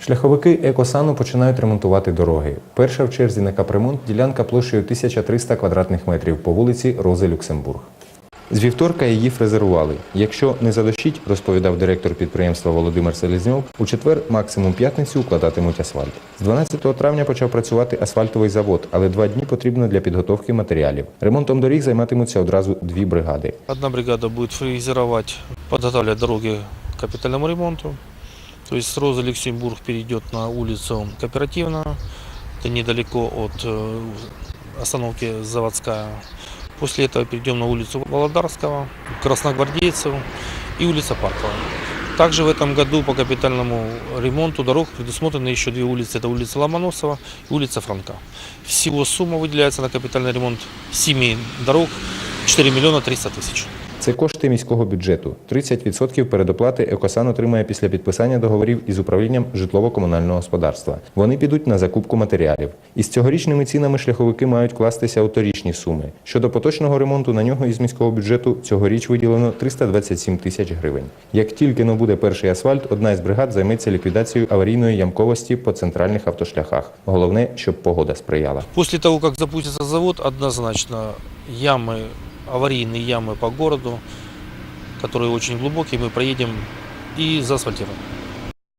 Шляховики екосану починають ремонтувати дороги. Перша в черзі на капремонт ділянка площею 1300 квадратних метрів по вулиці Рози Люксембург. З вівторка її фрезерували. Якщо не задощить, розповідав директор підприємства Володимир Селезньов, у четвер, максимум п'ятницю, укладатимуть асфальт. З 12 травня почав працювати асфальтовий завод, але два дні потрібно для підготовки матеріалів. Ремонтом доріг займатимуться одразу дві бригади. Одна бригада будет фрезеровать, подготавливать дороги к капитальному ремонту. То есть с Розы Люксембург перейдет на улицу Кооперативную. Это недалеко от э, остановки Заводская. После этого перейдем на улицу Володарского, Красногвардейцев и улица Парковая. Также в этом году по капитальному ремонту дорог предусмотрены еще две улицы. Это улица Ломоносова и улица Франка. Всего сумма выделяется на капитальный ремонт семи дорог 4 миллиона 300 тысяч. Це кошти міського бюджету. 30% передоплати Екосан отримає після підписання договорів із управлінням житлово-комунального господарства. Вони підуть на закупку матеріалів. Із цьогорічними цінами шляховики мають кластися у торічні суми. Щодо поточного ремонту, на нього із міського бюджету цьогоріч виділено 327 тисяч гривень. Як тільки но буде перший асфальт, одна із бригад займеться ліквідацією аварійної ямковості по центральних автошляхах. Головне, щоб погода сприяла. После того, как запустится завод, однозначно ямы, аварийные ямы по городу, которые очень глубокие, мы проедем и заасфальтируем.